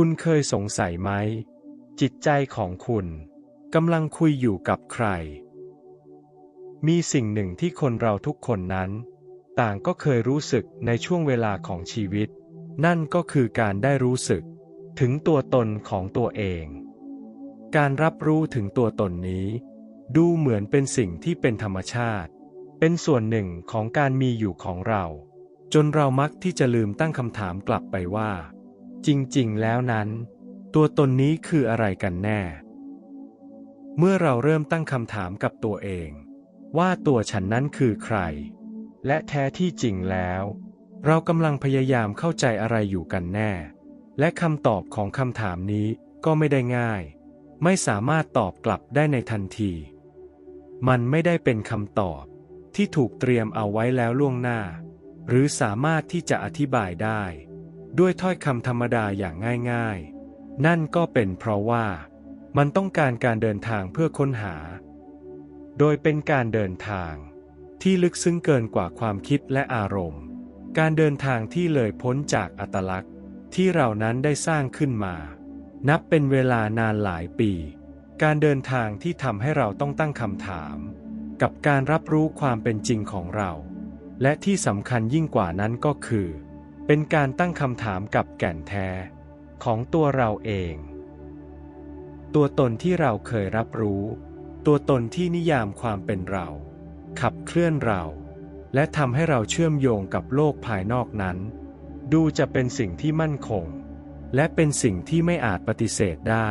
คุณเคยสงสัยไหม จิตใจของคุณกำลังคุยอยู่กับใคร มีสิ่งหนึ่งที่คนเราทุกคนนั้น ต่างก็เคยรู้สึกในช่วงเวลาของชีวิต นั่นก็คือการได้รู้สึก ถึงตัวตนของตัวเอง การรับรู้ถึงตัวตนนี้ ดูเหมือนเป็นสิ่งที่เป็นธรรมชาติ เป็นส่วนหนึ่งของการมีอยู่ของเรา จนเรามักที่จะลืมตั้งคำถามกลับไปว่า จริงๆ แล้วนั้น ตัวตนนี้คืออะไรกันแน่ เมื่อเราเริ่มตั้งคำถามกับตัวเอง ว่าตัวฉันนั้นคือใคร และแท้ที่จริงแล้ว เรากำลังพยายามเข้าใจอะไรอยู่กันแน่ และคำตอบของคำถามนี้ก็ไม่ได้ง่าย ไม่สามารถตอบกลับได้ในทันที มันไม่ได้เป็นคำตอบที่ถูกเตรียมเอาไว้แล้วล่วงหน้า หรือสามารถที่จะอธิบายได้ ด้วยถ้อยคำธรรมดาอย่างง่ายๆ นั่นก็เป็นเพราะว่า มันต้องการการเดินทางเพื่อค้นหา โดยเป็นการเดินทาง ที่ลึกซึ้งเกินกว่าความคิดและอารมณ์ การเดินทางที่เลยพ้นจากอัตลักษณ์ที่เรานั้นได้สร้างขึ้นมา นับเป็นเวลานานหลายปี การเดินทางที่ทำให้เราต้องตั้งคำถาม กับการรับรู้ความเป็นจริงของเรา และที่สำคัญยิ่งกว่านั้นก็คือ เป็นการตั้งคำถามกับแก่นแท้ ของตัวเราเอง ตัวตนที่เราเคยรับรู้ ตัวตนที่นิยามความเป็นเรา ขับเคลื่อนเรา และทำให้เราเชื่อมโยงกับโลกภายนอกนั้น ดูจะเป็นสิ่งที่มั่นคง และเป็นสิ่งที่ไม่อาจปฏิเสธได้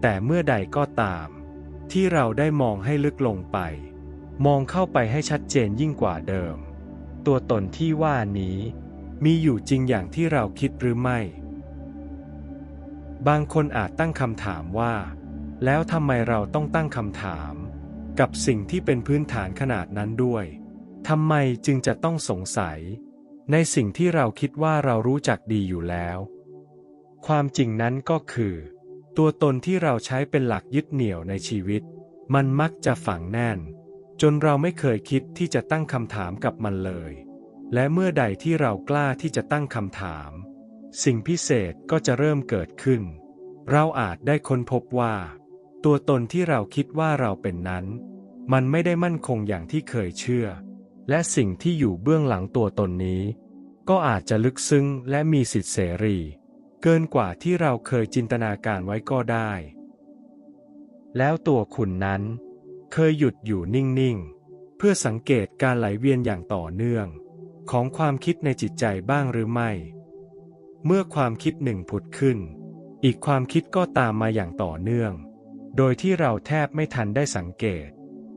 แต่เมื่อใดก็ตาม ที่เราได้มองให้ลึกลงไป มองเข้าไปให้ชัดเจนยิ่งกว่าเดิม ตัวตนที่ว่านี้ มีอยู่จริงอย่างที่เราคิดหรือไม่ บางคนอาจตั้งคำถามว่า แล้วทำไมเราต้องตั้งคำถาม กับสิ่งที่เป็นพื้นฐานขนาดนั้นด้วยทำไมจึงจะต้องสงสัย ในสิ่งที่เราคิดว่าเรารู้จักดีอยู่แล้ว ความจริงนั้นก็คือ ตัวตนที่เราใช้เป็นหลักยึดเหนี่ยวในชีวิต มันมักจะฝังแน่น จนเราไม่เคยคิดที่จะตั้งคำถามกับมันเลย และเมื่อใดที่เรากล้าที่จะตั้งคำถาม สิ่งพิเศษก็จะเริ่มเกิดขึ้น เราอาจได้ค้นพบว่า ตัวตนที่เราคิดว่าเราเป็นนั้น มันไม่ได้มั่นคงอย่างที่เคยเชื่อ และสิ่งที่อยู่เบื้องหลังตัวตนนี้ ก็อาจจะลึกซึ้งและมีสิทธิเสรี เกินกว่าที่เราเคยจินตนาการไว้ก็ได้ แล้วตัวคุณนั้น เคยหยุดอยู่นิ่งๆ เพื่อสังเกตการไหลเวียนอย่างต่อเนื่อง ของความคิดในจิตใจบ้างหรือไม่ เมื่อความคิดหนึ่งผุดขึ้น อีกความคิดก็ตามมาอย่างต่อเนื่อง โดยที่เราแทบไม่ทันได้สังเกต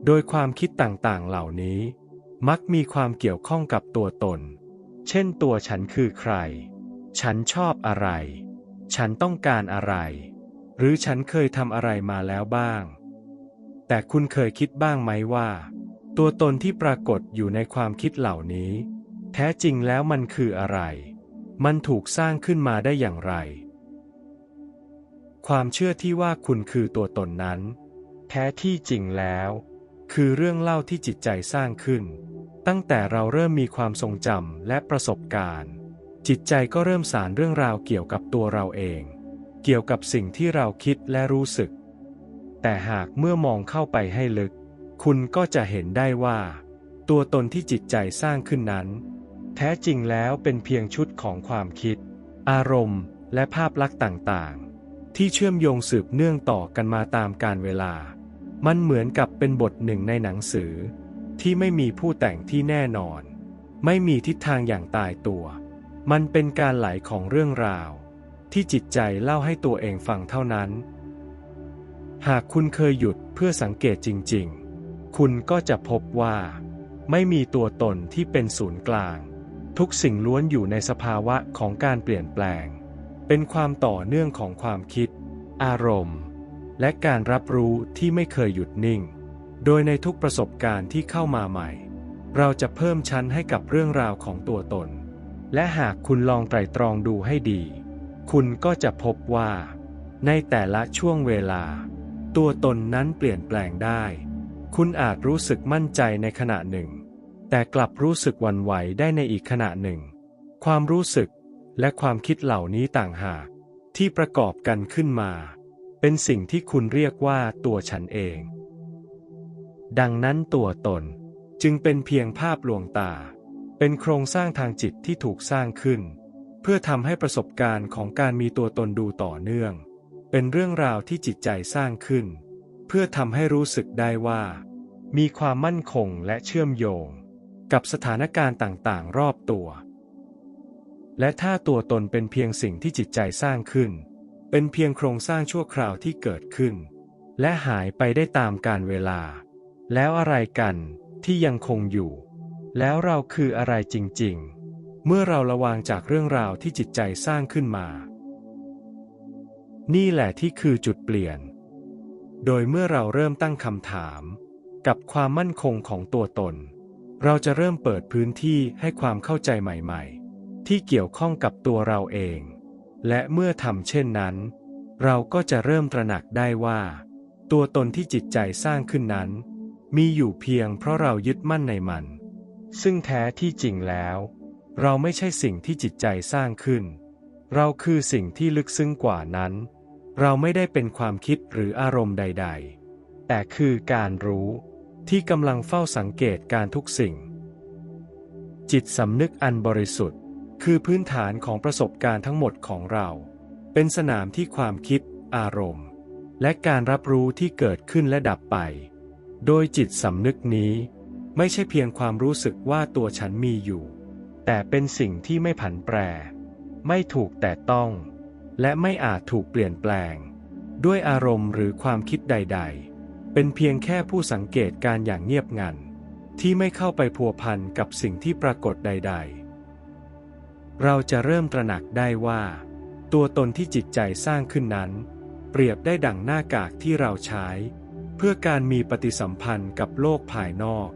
โดยความคิดต่างๆเหล่านี้ มักมีความเกี่ยวข้องกับตัวตน เช่นตัวฉันคือใคร ฉันชอบอะไร ฉันต้องการอะไร หรือฉันเคยทำอะไรมาแล้วบ้าง แต่คุณเคยคิดบ้างไหมว่า ตัวตนที่ปรากฏอยู่ในความคิดเหล่านี้ แท้จริงแล้วมันคืออะไร มันถูกสร้างขึ้นมาได้อย่างไร ความเชื่อที่ว่าคุณคือตัวตนนั้น แท้ที่จริงแล้ว คือเรื่องเล่าที่จิตใจสร้างขึ้น ตั้งแต่เราเริ่มมีความทรงจำและประสบการณ์ จิตใจก็เริ่มสารเรื่องราวเกี่ยวกับตัวเราเอง เกี่ยวกับสิ่งที่เราคิดและรู้สึก แต่หากเมื่อมองเข้าไปให้ลึก คุณก็จะเห็นได้ว่าตัวตนที่จิตใจสร้างขึ้นนั้น แท้จริงแล้วเป็นเพียงชุดของความคิด อารมณ์ และภาพลักษณ์ต่างๆ ที่เชื่อมโยงสืบเนื่องต่อกันมาตามกาลเวลา มันเหมือนกับเป็นบทหนึ่งในหนังสือ ที่ไม่มีผู้แต่งที่แน่นอน ไม่มีทิศทางอย่างตายตัว มันเป็นการไหลของเรื่องราว ที่จิตใจเล่าให้ตัวเองฟังเท่านั้น หากคุณเคยหยุดเพื่อสังเกตจริง ๆ คุณก็จะพบว่า ไม่มีตัวตนที่เป็นศูนย์กลาง ทุกสิ่งล้วนอยู่ในสภาวะของการเปลี่ยนแปลง เป็นความต่อเนื่องของความคิด อารมณ์ และการรับรู้ที่ไม่เคยหยุดนิ่ง โดยในทุกประสบการณ์ที่เข้ามาใหม่ เราจะเพิ่มชั้นให้กับเรื่องราวของตัวตน และหากคุณลองไตร่ตรองดูให้ดี คุณก็จะพบว่า ในแต่ละช่วงเวลา ตัวตนนั้นเปลี่ยนแปลงได้ คุณอาจรู้สึกมั่นใจในขณะหนึ่ง แต่กลับรู้สึกวันไหวได้ในอีกขณะหนึ่ง ความรู้สึกและความคิดเหล่านี้ต่างหากที่ประกอบกันขึ้นมา เป็นสิ่งที่คุณเรียกว่าตัวฉันเอง ดังนั้นตัวตนจึงเป็นเพียงภาพลวงตา เป็นโครงสร้างทางจิตที่ถูกสร้างขึ้น เพื่อทำให้ประสบการณ์ของการมีตัวตนดูต่อเนื่อง เป็นเรื่องราวที่จิตใจสร้างขึ้น เพื่อทำให้รู้สึกได้ว่า มีความมั่นคงและเชื่อมโยง กับสถานการณ์ต่างๆ รอบตัว และถ้าตัวตนเป็นเพียงสิ่งที่จิตใจสร้างขึ้น เป็นเพียงโครงสร้างชั่วคราวที่เกิดขึ้น และหายไปได้ตามกาลเวลา แล้วอะไรกันที่ยังคงอยู่ แล้วเราคืออะไรจริง ๆ เมื่อเราระวางจากเรื่องราวที่จิตใจสร้างขึ้นมา นี่แหละที่คือจุดเปลี่ยน โดยเมื่อเราเริ่มตั้งคำถาม กับความมั่นคงของตัวตน เราจะเริ่มเปิดพื้นที่ให้ความเข้าใจใหม่ๆ ที่เกี่ยวข้องกับตัวเราเอง และเมื่อทำเช่นนั้น เราก็จะเริ่มตระหนักได้ว่า ตัวตนที่จิตใจสร้างขึ้นนั้น มีอยู่เพียงเพราะเรายึดมั่นในมัน ซึ่งแท้ที่จริงแล้ว เราไม่ใช่สิ่งที่จิตใจสร้างขึ้น เราคือสิ่งที่ลึกซึ้งกว่านั้น เราไม่ได้เป็นความคิดหรืออารมณ์ใด ๆ แต่คือการรู้ ที่กำลังเฝ้าสังเกตการทุกสิ่ง จิตสำนึกอันบริสุทธิ์ คือพื้นฐานของประสบการณ์ทั้งหมดของเรา เป็นสนามที่ความคิด อารมณ์ และการรับรู้ที่เกิดขึ้นและดับไป โดยจิตสำนึกนี้ ไม่ใช่เพียงความรู้สึกว่าตัวฉันมีอยู่ แต่เป็นสิ่งที่ไม่ผันแปร ไม่ถูกแต่ต้อง และไม่อาจถูกเปลี่ยนแปลง ด้วยอารมณ์หรือความคิดใด ๆ เป็นเพียงแค่ผู้สังเกตการอย่างเงียบงัน ที่ไม่เข้าไปพัวพันกับสิ่งที่ปรากฏใด ๆ เราจะเริ่มตระหนักได้ว่า ตัวตนที่จิตใจสร้างขึ้นนั้น เปรียบได้ดั่งหน้ากากที่เราใช้ เพื่อการมีปฏิสัมพันธ์กับโลกภายนอก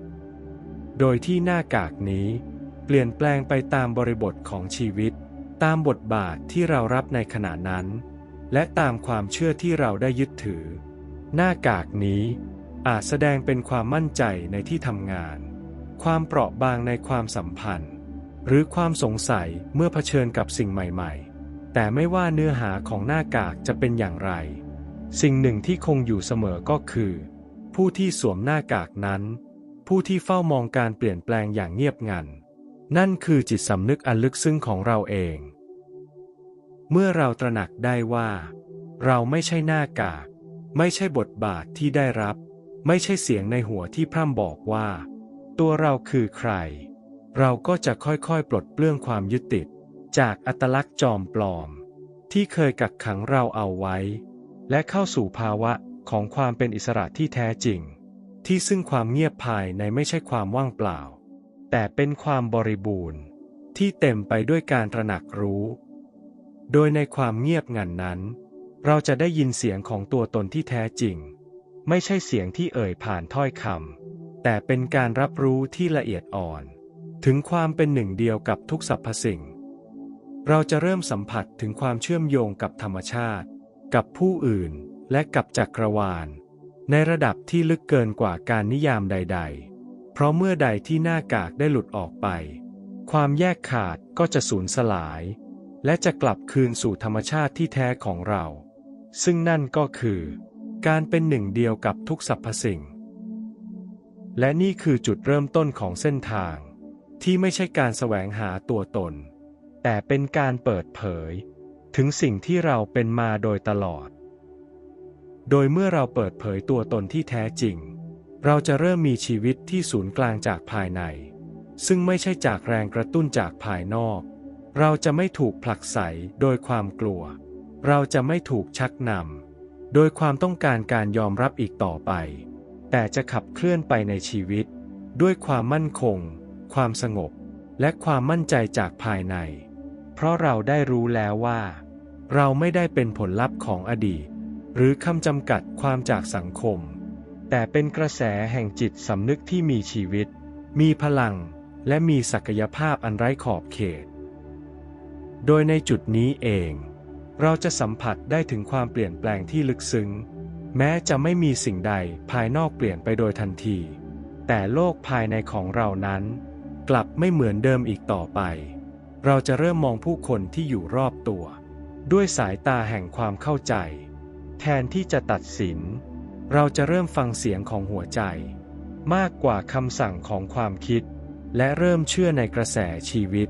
โดยที่หน้ากากนี้เปลี่ยนแปลงไปตามบริบทของชีวิต ตามบทบาทที่เรารับในขณะนั้น และตามความเชื่อที่เราได้ยึดถือ หน้ากากนี้อาจแสดงเป็นความมั่นใจในที่ทำงาน ความเปราะบางในความสัมพันธ์ หรือความสงสัยเมื่อเผชิญกับสิ่งใหม่ๆ แต่ไม่ว่าเนื้อหาของหน้ากากจะเป็นอย่างไร สิ่งหนึ่งที่คงอยู่เสมอก็คือ ผู้ที่สวมหน้ากากนั้น ผู้ที่เฝ้ามองการเปลี่ยนแปลงอย่างเงียบงัน นั่นคือจิตสำนึกอันลึกซึ้งของเราเอง เมื่อเราตระหนักได้ว่า เราไม่ใช่หน้ากาก ไม่ใช่บทบาทที่ได้รับ ไม่ใช่เสียงในหัวที่พร่ำบอกว่า ตัวเราคือใคร เราก็จะค่อยๆ ปลดเปลื้องความยึดติด จากอัตลักษณ์จอมปลอม ที่เคยกักขังเราเอาไว้ และเข้าสู่ภาวะของความเป็นอิสระที่แท้จริง ที่ซึ่งความเงียบภายในไม่ใช่ความว่างเปล่า แต่เป็นความบริบูรณ์ ที่เต็มไปด้วยการตระหนักรู้ โดยในความเงียบงันนั้น เราจะได้ยินเสียงของตัวตนที่แท้จริง ไม่ใช่เสียงที่เอ่ยผ่านถ้อยคำแต่เป็นการรับรู้ที่ละเอียดอ่อน ถึงความเป็นหนึ่งเดียวกับทุกสรรพสิ่ง เราจะเริ่มสัมผัสถึงความเชื่อมโยงกับธรรมชาติ กับผู้อื่น และกับจักรวาล ในระดับที่ลึกเกินกว่าการนิยามใด ๆ เพราะเมื่อใดที่หน้ากากได้หลุดออกไป ความแยกขาดก็จะสูญสลาย และจะกลับคืนสู่ธรรมชาติที่แท้ของเรา ซึ่งนั่นก็คือ การเป็นหนึ่งเดียวกับทุกสรรพสิ่ง และนี่คือจุดเริ่มต้นของเส้นทาง ที่ไม่ใช่การแสวงหาตัวตน แต่เป็นการเปิดเผย ถึงสิ่งที่เราเป็นมาโดยตลอด โดยเมื่อเราเปิดเผยตัวตนที่แท้จริง เราจะเริ่มมีชีวิตที่ศูนย์กลางจากภายใน ซึ่งไม่ใช่จากแรงกระตุ้นจากภายนอก เราจะไม่ถูกผลักไสโดยความกลัว เราจะไม่ถูกชักนำโดยความต้องการการยอมรับอีกต่อไป แต่จะขับเคลื่อนไปในชีวิต ด้วยความมั่นคง ความสงบ และความมั่นใจจากภายใน เพราะเราได้รู้แล้วว่า เราไม่ได้เป็นผลลัพธ์ของอดีต หรือคำจำกัดความจากสังคม แต่เป็นกระแสแห่งจิตสำนึกที่มีชีวิต มีพลัง และมีศักยภาพอันไร้ขอบเขต โดยในจุดนี้เอง เราจะสัมผัสได้ถึงความเปลี่ยนแปลงที่ลึกซึ้ง แม้จะไม่มีสิ่งใดภายนอกเปลี่ยนไปโดยทันที แต่โลกภายในของเรานั้น กลับไม่เหมือนเดิมอีกต่อไป เราจะเริ่มมองผู้คนที่อยู่รอบตัว ด้วยสายตาแห่งความเข้าใจ แทนที่จะตัดสิน เราจะเริ่มฟังเสียงของหัวใจ มากกว่าคำสั่งของความคิด และเริ่มเชื่อในกระแสชีวิต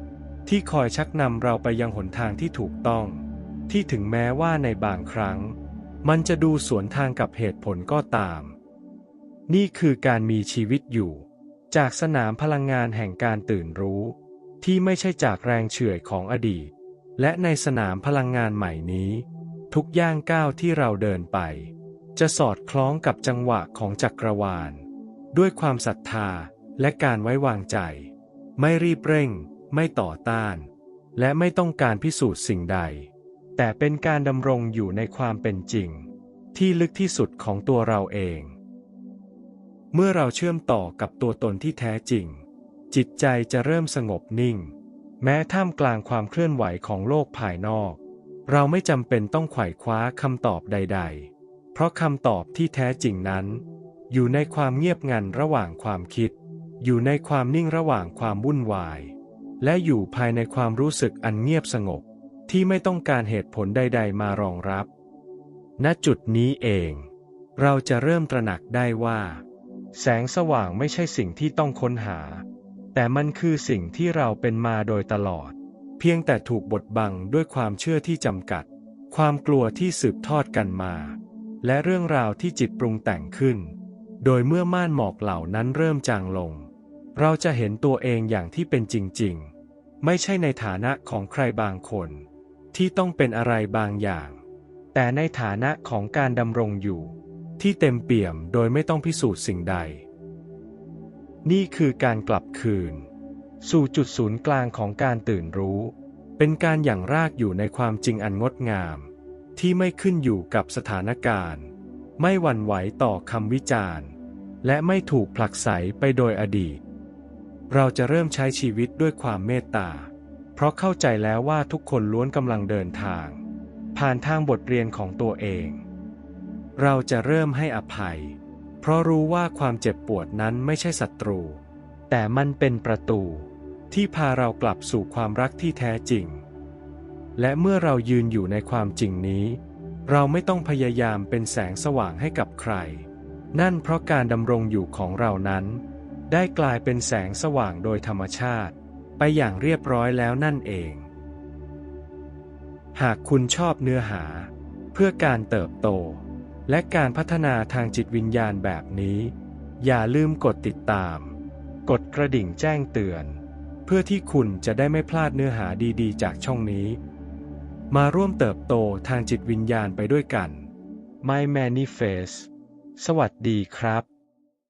ที่คอยชักนำเราไปยังหนทางที่ถูกต้อง ที่ถึงแม้ว่าในบางครั้ง มันจะดูสวนทางกับเหตุผลก็ตาม นี่คือการมีชีวิตอยู่ จากสนามพลังงานแห่งการตื่นรู้ ที่ไม่ใช่จากแรงเฉื่อยของอดีต และในสนามพลังงานใหม่นี้ ทุกย่างก้าวที่เราเดินไป จะสอดคล้องกับจังหวะของจักรวาล ด้วยความศรัทธาและการไว้วางใจ ไม่รีบเร่ง ไม่ต่อต้าน และไม่ต้องการพิสูจน์สิ่งใด แต่เป็นการดำรงอยู่ในความเป็นจริง ที่ลึกที่สุดของตัวเราเอง เมื่อเราเชื่อมต่อกับตัวตนที่แท้จริง จิตใจจะเริ่มสงบนิ่ง แม้ท่ามกลางความเคลื่อนไหวของโลกภายนอก เราไม่จำเป็นต้องไขว่คว้าคำตอบใด ๆ เพราะคำตอบที่แท้จริงนั้น อยู่ในความเงียบงันระหว่างความคิด อยู่ในความนิ่งระหว่างความวุ่นวาย และอยู่ภายในความรู้สึกอันเงียบสงบ ที่ไม่ต้องการเหตุผลใด ๆ มารองรับ ณจุดนี้เอง เราจะเริ่มตระหนักได้ว่า แสงสว่างไม่ใช่สิ่งที่ต้องค้นหา แต่มันคือสิ่งที่เราเป็นมาโดยตลอด เพียงแต่ถูกบดบังด้วยความเชื่อที่จำกัด ความกลัวที่สืบทอดกันมา และเรื่องราวที่จิตปรุงแต่งขึ้น โดยเมื่อม่านหมอกเหล่านั้นเริ่มจางลง เราจะเห็นตัวเองอย่างที่เป็นจริง ๆ ไม่ใช่ในฐานะของใครบางคน ที่ต้องเป็นอะไรบางอย่าง แต่ในฐานะของการดำรงอยู่ ที่เต็มเปี่ยมโดยไม่ต้องพิสูจน์สิ่งใด นี่คือการกลับคืน สู่จุดศูนย์กลางของการตื่นรู้ เป็นการอย่างรากอยู่ในความจริงอันงดงาม ที่ไม่ขึ้นอยู่กับสถานการณ์ ไม่หวั่นไหวต่อคำวิจารณ์ และไม่ถูกผลักไสไปโดยอดีต เราจะเริ่มใช้ชีวิตด้วยความเมตตา เพราะเข้าใจแล้วว่าทุกคนล้วนกำลังเดินทาง ผ่านทางบทเรียนของตัวเอง เราจะเริ่มให้อภัย เพราะรู้ว่าความเจ็บปวดนั้นไม่ใช่ศัตรู แต่มันเป็นประตู ที่พาเรากลับสู่ความรักที่แท้จริง และเมื่อเรายืนอยู่ในความจริงนี้ เราไม่ต้องพยายามเป็นแสงสว่างให้กับใคร นั่นเพราะการดำรงอยู่ของเรานั้น ได้กลายเป็นแสงสว่างโดยธรรมชาติ ไปอย่างเรียบร้อยแล้วนั่นเอง หากคุณชอบเนื้อหา เพื่อการเติบโต และการพัฒนาทางจิตวิญญาณแบบนี้ อย่าลืมกดติดตาม กดกระดิ่งแจ้งเตือน เพื่อที่คุณจะได้ไม่พลาดเนื้อหาดีๆ จากช่องนี้ มาร่วมเติบโตทางจิตวิญญาณไปด้วยกัน My Manifest สวัสดีครับ